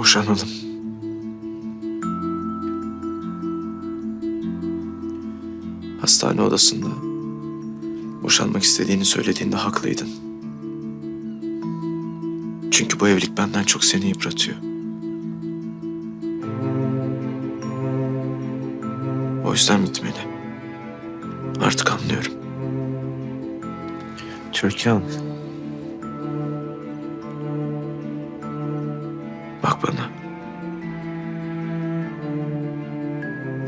Boşanalım. Hastane odasında boşanmak istediğini söylediğinde haklıydın. Çünkü bu evlilik benden çok seni yıpratıyor. O yüzden bitmeli. Artık anlıyorum. Türkan. Bana.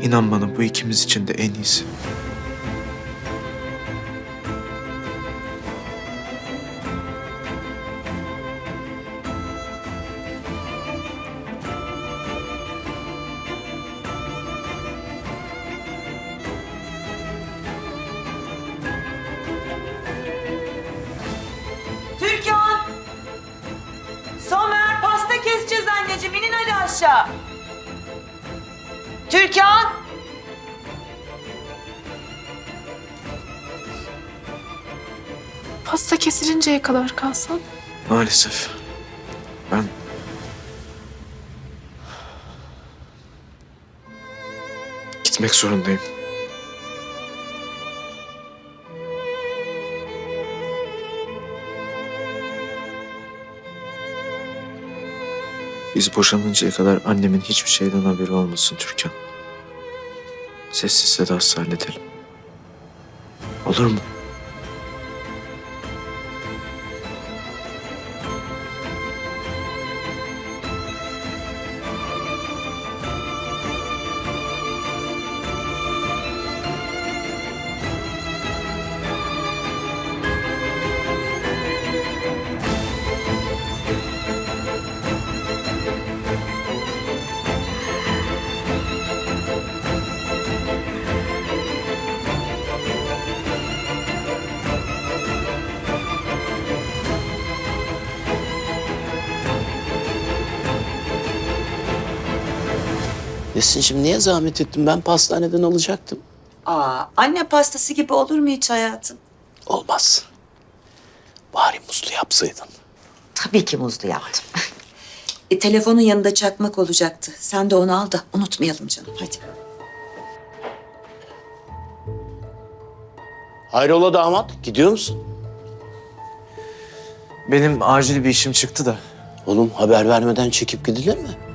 İnan bana bu ikimiz için de en iyisi. Aşağı. Türkan! Pasta kesilinceye kadar kalsan. Maalesef. Ben... Gitmek zorundayım. Biz boşanıncaya kadar annemin hiçbir şeyden haberi olmasın Türkan. Sessiz sedasız halledelim. Olur mu? Nesin şimdi niye zahmet ettim? Ben pastaneden alacaktım. Aa, anne pastası gibi olur mu hiç hayatım? Olmaz. Bari muslu yapsaydın. Tabii ki muzlu yaptım. e, telefonun yanında çakmak olacaktı. Sen de onu al da unutmayalım canım. Hadi. Hayrola damat? Gidiyor musun? Benim acil bir işim çıktı da. Oğlum haber vermeden çekip gidilir mi?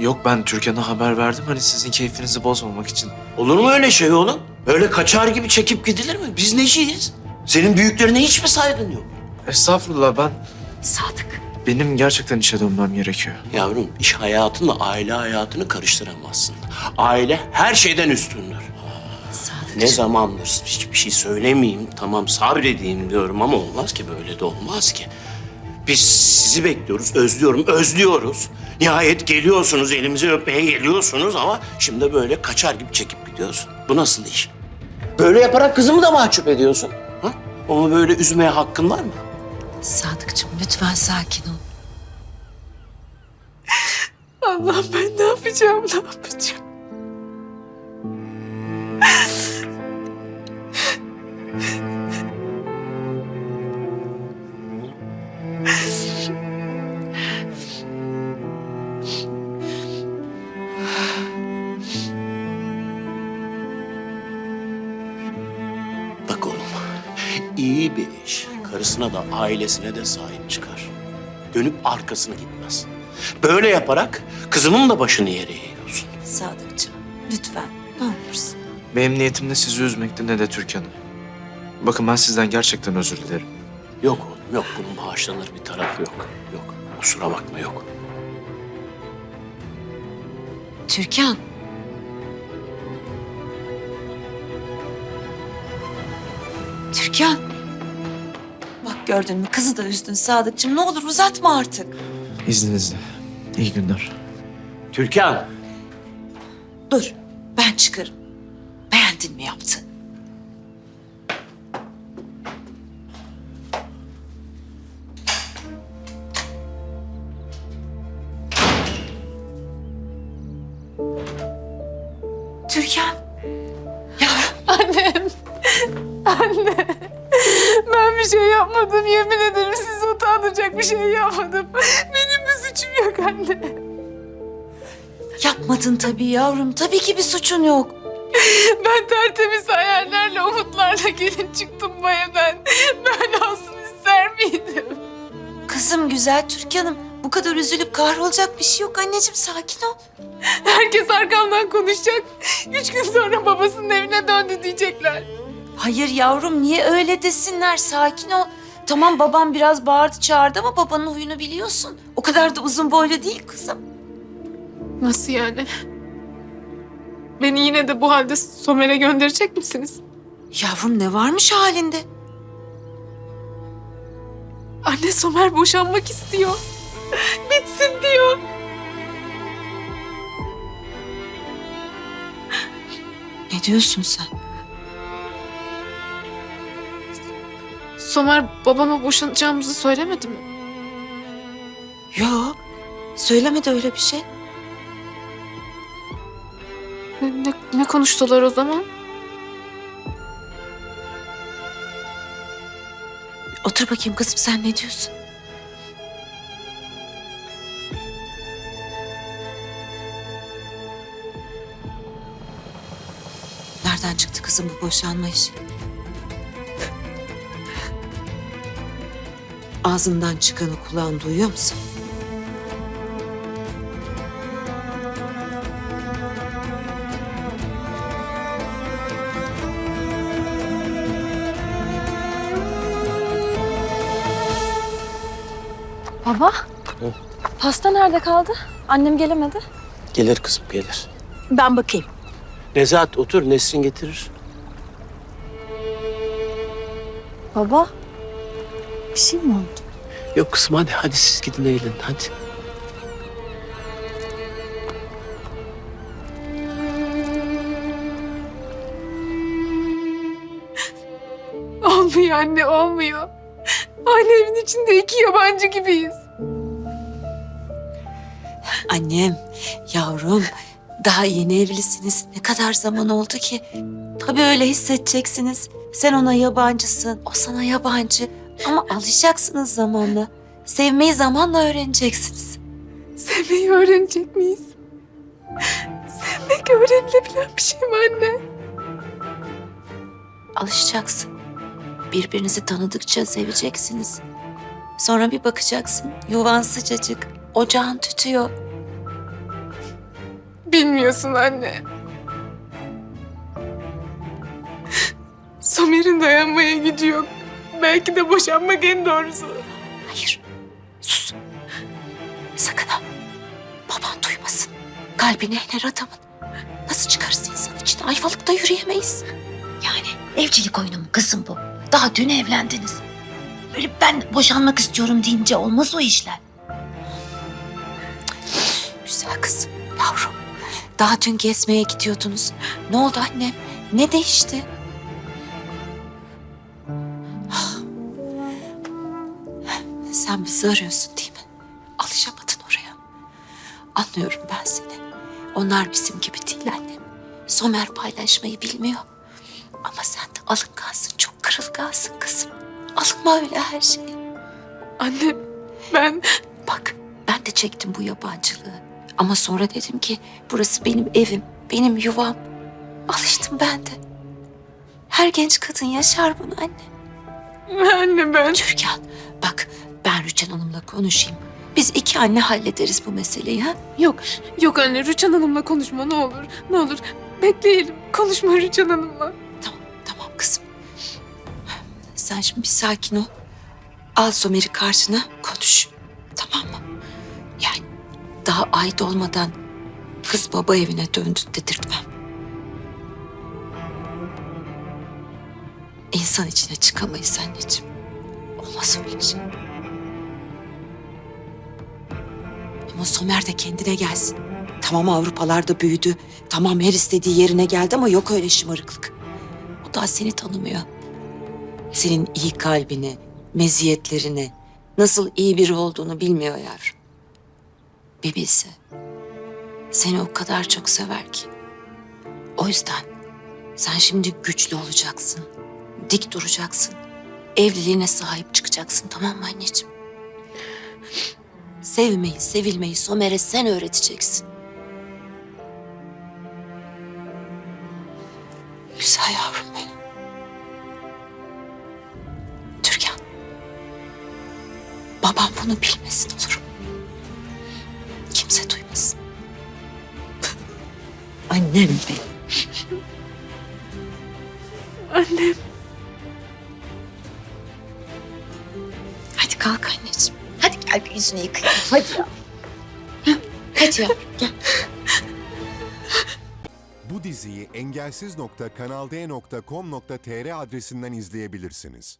Yok ben Türkan'a haber verdim hani sizin keyfinizi bozmamak için. Olur mu öyle şey oğlum? Öyle kaçar gibi çekip gidilir mi? Biz neciyiz? Senin büyüklerine hiç mi saygın yok? Estağfurullah ben Sadık. benim gerçekten işe dönmem gerekiyor. Yavrum iş hayatınla aile hayatını karıştıramazsın. Aile her şeyden üstündür. Sadık. Ne zamandır hiçbir şey söylemeyeyim, tamam sabredeyim diyorum ama olmaz ki böyle de olmaz ki. Biz sizi bekliyoruz, özlüyorum, özlüyoruz. Nihayet geliyorsunuz, elimizi öpmeye geliyorsunuz ama şimdi böyle kaçar gibi çekip gidiyorsun. Bu nasıl iş? Böyle yaparak kızımı da mahcup ediyorsun. Ha? Onu böyle üzmeye hakkın var mı? Sadıkçım lütfen sakin ol. Allah ben ne yapacağım, ne yapacağım? Karısına da ailesine de sahip çıkar. Dönüp arkasını gitmez. Böyle yaparak kızımın da başını yere eğiyorsun. Sadıkçım lütfen ne olursun. Benim niyetim ne sizi üzmekti ne de Türkan'ı. Bakın ben sizden gerçekten özür dilerim. Yok oğlum, yok. Bunun bağışlanır bir tarafı yok. Yok, kusura bakma yok. Türkan. Türkan. Gördün mü kızı da üzdün Sadıkçım. Ne olur uzatma artık. İzninizle. İyi günler. Türkan, Dur ben çıkarım. Beğendin mi yaptın? Türkan. Şey yapmadım, yemin ederim sizi utandıracak bir şey yapmadım. Benim bir suçum yok anne. Yapmadın tabii yavrum. Tabii ki bir suçun yok. Ben tertemiz hayallerle, umutlarla gelin çıktım bu evden. Böyle olsun ister miydim? Kızım güzel Türkan'ım. Bu kadar üzülüp kahrolacak bir şey yok anneciğim. Sakin ol. Herkes arkamdan konuşacak. Üç gün sonra babasının evine döndü diyecekler. Hayır yavrum niye öyle desinler? Sakin ol. Tamam babam biraz bağırdı çağırdı ama babanın huyunu biliyorsun. O kadar da uzun boylu değil kızım. Nasıl yani? Beni yine de bu halde Somer'e gönderecek misiniz? Yavrum ne varmış halinde? Anne Somer boşanmak istiyor. Bitsin diyor. Ne diyorsun sen? Somer babama boşanacağımızı söylemedi mi? Yo söylemedi öyle bir şey. Ne, ne, ne konuştular o zaman? Otur bakayım kızım sen ne diyorsun? Nereden çıktı kızım bu boşanma işi? Ağzından çıkanı kulağın duyuyor musun? Baba, pasta nerede kaldı? Annem gelemedi. Gelir kızım gelir. Ben bakayım. Nezahat otur Nesrin getirir. Baba, bir şey mi oldu? Yok kızım hadi hadi siz gidin eğlenin hadi. Olmuyor anne olmuyor. Aynı evin içinde iki yabancı gibiyiz. Annem, yavrum, daha yeni evlisiniz. Ne kadar zaman oldu ki? Tabii öyle hissedeceksiniz. Sen ona yabancısın, o sana yabancı. Ama alışacaksınız zamanla. Sevmeyi zamanla öğreneceksiniz. Sevmeyi öğrenecek miyiz? Sevmek öğrenilebilen bir şey mi anne? Alışacaksın. Birbirinizi tanıdıkça seveceksiniz. Sonra bir bakacaksın, yuvan sıcacık, ocağın tütüyor. Bilmiyorsun anne. Somer'in dayanmaya gücü yok. Belki de boşanmak en doğrusu. Hayır, sus. Sakın ha. Baban duymasın. Kalbine iner adamın. Nasıl çıkarız insan için? Ayvalıkta yürüyemeyiz. Yani evcilik oyunu mu kızım bu? Daha dün evlendiniz. Böyle ben boşanmak istiyorum deyince olmaz o işler. Güzel kızım, yavrum. Daha dün gezmeye gidiyordunuz. Ne oldu annem? Ne değişti? Sen bizi arıyorsun değil mi? Alışamadın oraya. Anlıyorum ben seni. Onlar bizim gibi değil annem. Somer paylaşmayı bilmiyor. Ama sen de alıngansın, çok kırılgansın kızım. Alınma öyle her şeye. Anne ben Bak ben de çektim bu yabancılığı. Ama sonra dedim ki burası benim evim, benim yuvam. Alıştım ben de. Her genç kadın yaşar bunu anne. anne ben Türkan bak ben Rüçhan Hanım'la konuşayım. Biz iki anne hallederiz bu meseleyi ha. yok yok anne Rüçhan Hanım'la konuşma ne olur ne olur bekleyelim konuşma Rüçhan Hanım'la. Tamam tamam kızım. Sen şimdi bir sakin ol. Al Somer'i karşına konuş. Tamam mı? Yani daha ay dolmadan kız baba evine döndü dedirtmem. İnsan içine çıkamayız anneciğim. Olmaz öyle şey. Ama Somer de kendine gelsin. Tamam Avrupalarda büyüdü. Tamam her istediği yerine geldi ama yok öyle şımarıklık. O daha seni tanımıyor. Senin iyi kalbini, meziyetlerini, nasıl iyi biri olduğunu bilmiyor yavrum. Bir bilse. Seni o kadar çok sever ki. O yüzden sen şimdi güçlü olacaksın. Dik duracaksın. Evliliğine sahip çıkacaksın tamam mı anneciğim? Sevmeyi, sevilmeyi Somer'e sen öğreteceksin. Güzel yavrum benim. Türkan. Babam bunu bilmesin olur mu? Kimse duymasın. Annem benim. Annem. Hadi kalk anneciğim. Hadi gel bir yüzünü yıkayalım. Hadi ya. Hadi ya. Gel. Bu diziyi engelsiz.kanalde.com.tr adresinden izleyebilirsiniz.